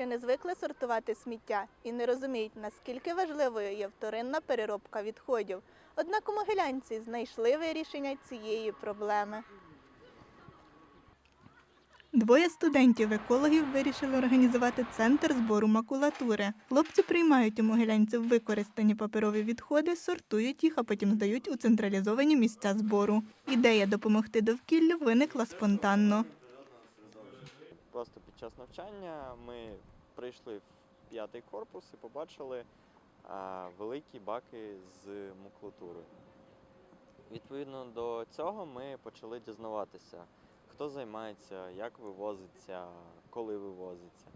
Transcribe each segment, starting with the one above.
Ще не звикли сортувати сміття і не розуміють, наскільки важливою є вторинна переробка відходів. Однак у Могилянці знайшли вирішення цієї проблеми. Двоє студентів-екологів вирішили організувати центр збору макулатури. Хлопці приймають у могилянців використані паперові відходи, сортують їх, а потім здають у централізовані місця збору. Ідея допомогти довкіллю виникла спонтанно. Просто час навчання ми прийшли в п'ятий корпус і побачили великі баки з макулатурою. Відповідно до цього ми почали дізнаватися, хто займається, як вивозиться, коли вивозиться.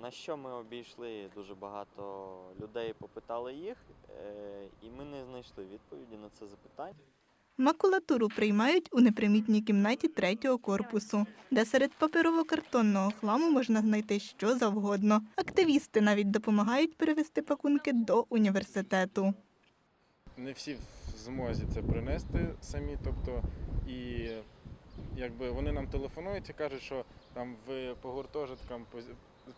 На що ми обійшли дуже багато людей, попитали їх, е, і ми не знайшли відповіді на це запитання. Макулатуру приймають у непримітній кімнаті третього корпусу, де серед паперово-картонного хламу можна знайти що завгодно. Активісти навіть допомагають перевести пакунки до університету. не всі в змозі це принести самі. Тобто, і якби вони нам телефонують і кажуть, що там ви по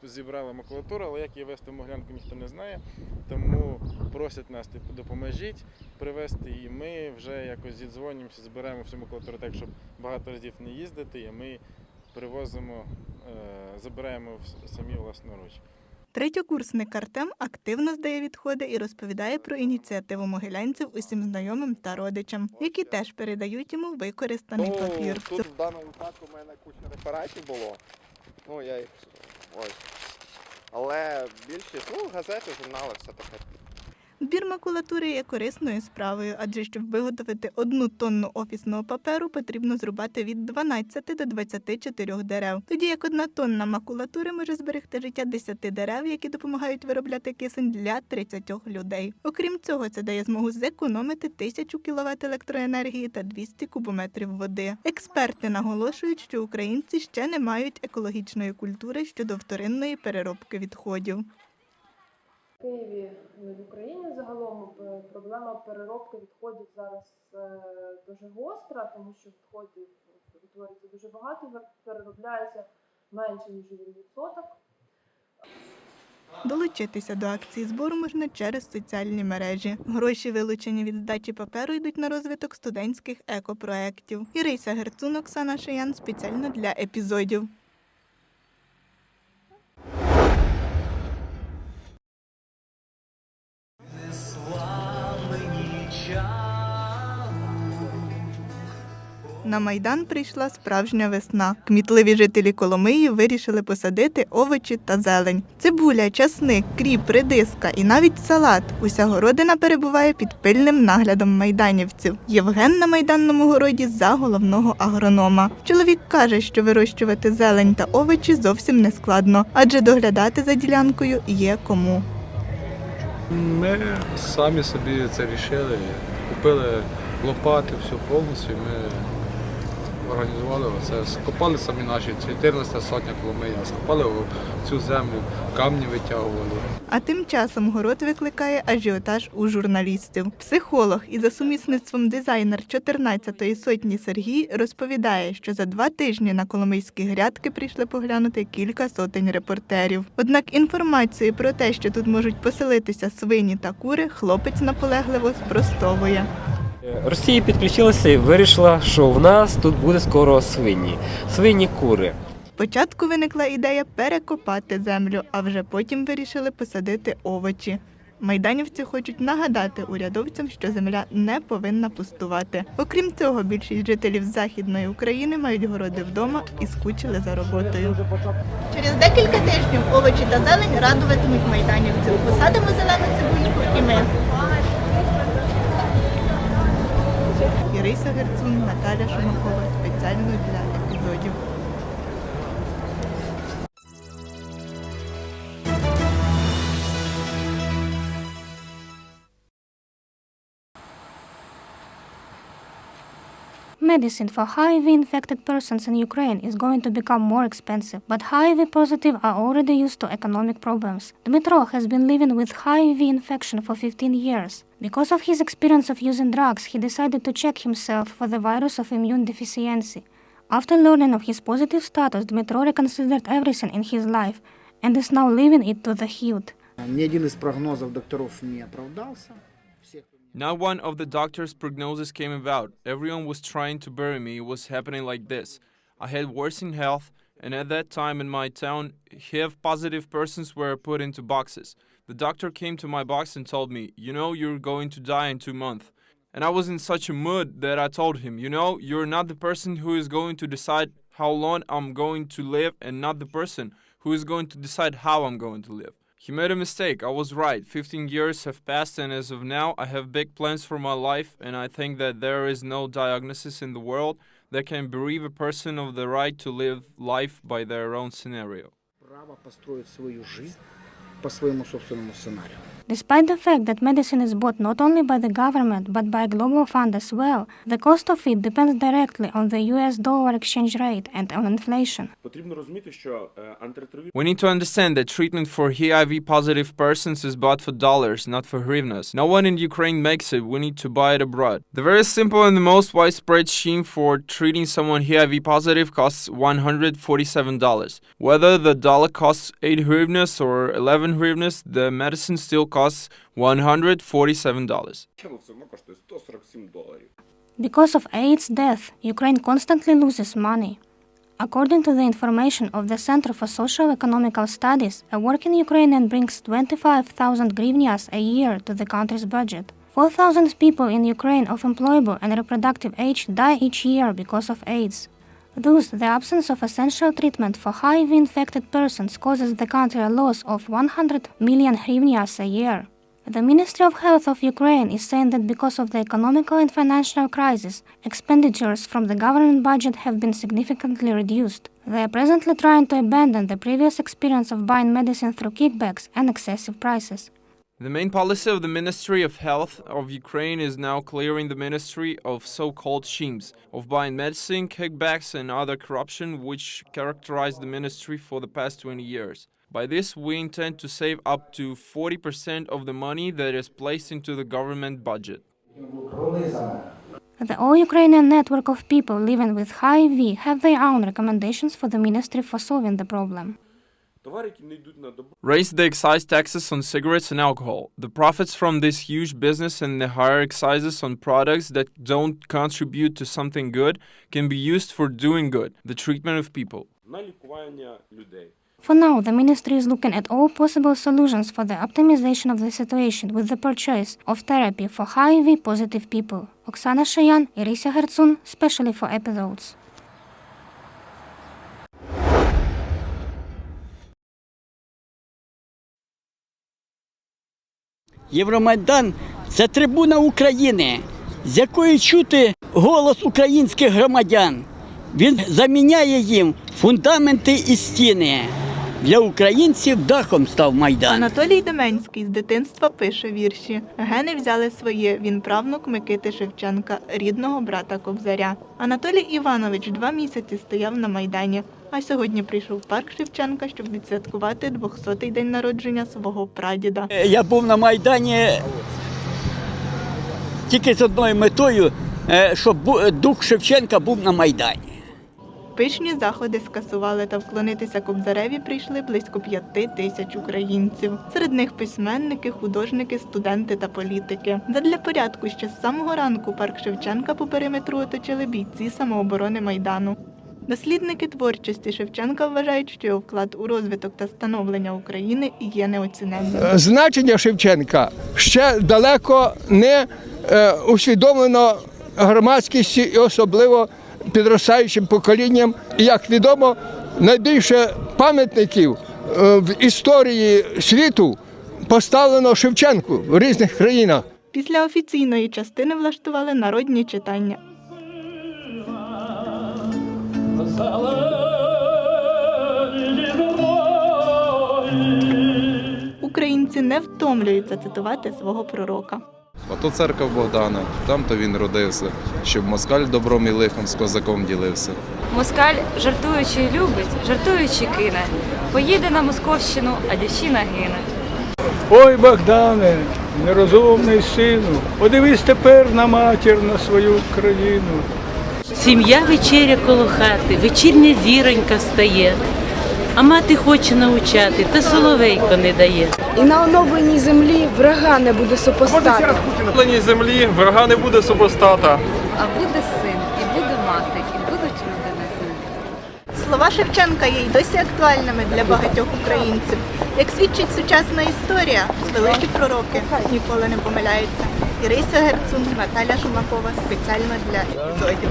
зібрали макулатуру, але як її вести в Моглянку ніхто не знає. Тому просять нас, типу, допоможіть привезти, і ми вже якось зідзвонюємося, зберемо всю макулатуру так, щоб багато разів не їздити, і ми привозимо, е, забираємо самі власноруч. Третьокурсник Артем активно здає відходи і розповідає про ініціативу могилянців усім знайомим та родичам, які теж передають йому використаний папір. Ну, тут в даному випадку в мене куча рефератів було. Ну, я їх ось. Але більшість, ну, газети, журнали, все таке. Збір макулатури є корисною справою, адже щоб виготовити одну тонну офісного паперу, потрібно зрубати від 12 до 24 дерев. Тоді як одна тонна макулатури може зберегти життя 10 дерев, які допомагають виробляти кисень для 30 людей. Окрім цього, це дає змогу зекономити 1000 кВт електроенергії та 200 кубометрів води. Експерти наголошують, що українці ще не мають екологічної культури щодо вторинної переробки відходів. Києві ну, в Україні загалом е, проблема переробки відходів зараз е, дуже гостра, тому що відходів утворюється дуже багато, переробляється менше ніж відсоток. Долучитися до акції збору можна через соціальні мережі. Гроші, вилучені від здачі паперу, йдуть на розвиток студентських екопроєктів. Ірися Герцун, Оксана Шиян спеціально для епізодів. На майдан прийшла справжня весна. Кмітливі жителі Коломиї вирішили посадити овочі та зелень. Цибуля, часник, кріп, редиска і навіть салат. Уся городина перебуває під пильним наглядом майданівців. Євген на майданному городі за головного агронома. Чоловік каже, що вирощувати зелень та овочі зовсім не складно, адже доглядати за ділянкою є кому. Ми самі собі це рішили. Купили лопати, все повністю. Ми організували це. Скопали самі наші 14 сотня коломия, скопали цю землю, камні витягували. А тим часом город викликає ажіотаж у журналістів. Психолог і за сумісництвом дизайнер 14-ї сотні Сергій розповідає, що за два тижні на коломийські грядки прийшли поглянути кілька сотень репортерів. Однак інформацію про те, що тут можуть поселитися свині та кури, хлопець наполегливо спростовує. Росія підключилася і вирішила, що в нас тут буде скоро свині. Свині кури. Спочатку виникла ідея перекопати землю, а вже потім вирішили посадити овочі. Майданівці хочуть нагадати урядовцям, що земля не повинна пустувати. Окрім цього, більшість жителів Західної України мають городи вдома і скучили за роботою. Через декілька тижнів овочі та зелень радуватимуть майданівців. Посадимо зелену цибульку і ми. Іриса Герцун, Наталя Шумакова спеціально для Medicine for HIV infected persons in Ukraine is going to become more expensive, but HIV positive are already used to economic problems. Dmitro has been living with HIV infection for 15 years. Because of his experience of using drugs, he decided to check himself for the virus of immune deficiency. After learning of his positive status, Dmitro reconsidered everything in his life and is now living it to the hilt. Ни один из прогнозов докторов не оправдался. Not one of the doctor's prognoses came about. Everyone was trying to bury me. It was happening like this. I had worsening health, and at that time in my town, HIV positive persons were put into boxes. The doctor came to my box and told me, You know, you're going to die in two months. And I was in such a mood that I told him, You know, you're not the person who is going to decide how long I'm going to live, and not the person who is going to decide how I'm going to live. He made a mistake. I was right. 15 years have passed, and as of now, I have big plans for my life, and I think that there is no diagnosis in the world that can bereave a person of the right to live life by their own scenario. право построить свою жизнь по своему собственному сценарию. Despite the fact that medicine is bought not only by the government but by a global fund as well, the cost of it depends directly on the US dollar exchange rate and on inflation. We need to understand that treatment for HIV positive persons is bought for dollars, not for hryvnias. No one in Ukraine makes it, we need to buy it abroad. The very simple and the most widespread scheme for treating someone HIV positive costs $147. Whether the dollar costs 8 hryvnias or 11 hryvnias, the medicine still costs costs $147. Because of AIDS death, Ukraine constantly loses money. According to the information of the Center for Social Economical Studies, a working Ukrainian brings 25,000 hryvnias a year to the country's budget. 4,000 people in Ukraine of employable and reproductive age die each year because of AIDS. Thus, the absence of essential treatment for HIV infected persons causes the country a loss of 100 million hryvnias a year. The Ministry of Health of Ukraine is saying that because of the economical and financial crisis, expenditures from the government budget have been significantly reduced. They are presently trying to abandon the previous experience of buying medicine through kickbacks and excessive prices. The main policy of the Ministry of Health of Ukraine is now clearing the ministry of so called schemes of buying medicine, kickbacks, and other corruption which characterized the ministry for the past 20 years. By this, we intend to save up to 40% of the money that is placed into the government budget. The All Ukrainian network of people living with HIV have their own recommendations for the ministry for solving the problem. Raise the excise taxes on cigarettes and alcohol. The profits from this huge business and the higher excises on products that don't contribute to something good can be used for doing good, the treatment of people. For now, the ministry is looking at all possible solutions for the optimization of the situation with the purchase of therapy for HIV positive people. Oksana Shayan, Irisa Herzun, specially for episodes. Євромайдан це трибуна України, з якої чути голос українських громадян. Він заміняє їм фундаменти і стіни. Для українців дахом став майдан. Анатолій Деменський з дитинства пише вірші. Гени взяли своє. Він правнук Микити Шевченка, рідного брата Кобзаря. Анатолій Іванович два місяці стояв на майдані. А сьогодні прийшов в парк Шевченка, щоб відсвяткувати 200-й день народження свого прадіда. Е, Я був на майдані тільки з одною метою, е, щоб дух Шевченка був на майдані. Пишні заходи скасували та вклонитися Кобзареві прийшли близько п'яти тисяч українців. Серед них письменники, художники, студенти та політики. Задля порядку ще з самого ранку парк Шевченка по периметру оточили бійці самооборони майдану. Дослідники творчості Шевченка вважають, що його вклад у розвиток та становлення України є неоціненним. значення Шевченка ще далеко не е, усвідомлено громадськістю і особливо підростаючим поколінням. І як відомо, найбільше пам'ятників е, в історії світу поставлено Шевченку в різних країнах. Після офіційної частини влаштували народні читання. Українці не втомлюються цитувати свого пророка. Ото церква Богдана, там то він родився, щоб москаль добром і лихом з козаком ділився. Москаль жартуючи любить, жартуючи кине. Поїде на Московщину, а дівчина гине. Ой, Богдане, нерозумний сину, подивись тепер на матір, на свою країну. Сім'я вечеря коло хати, вечірня зіронька стає. А мати хоче навчати, та соловейко не дає. І на оновленій землі врага не буде супостата. На землі врага не буде супостата. А буде син, і буде мати, і будуть люди на землі. Слова Шевченка є й досі актуальними для багатьох українців. Як свідчить сучасна історія, великі пророки ніколи не помиляються. Ірися Герцун, Наталя Шумакова спеціально для епізодів.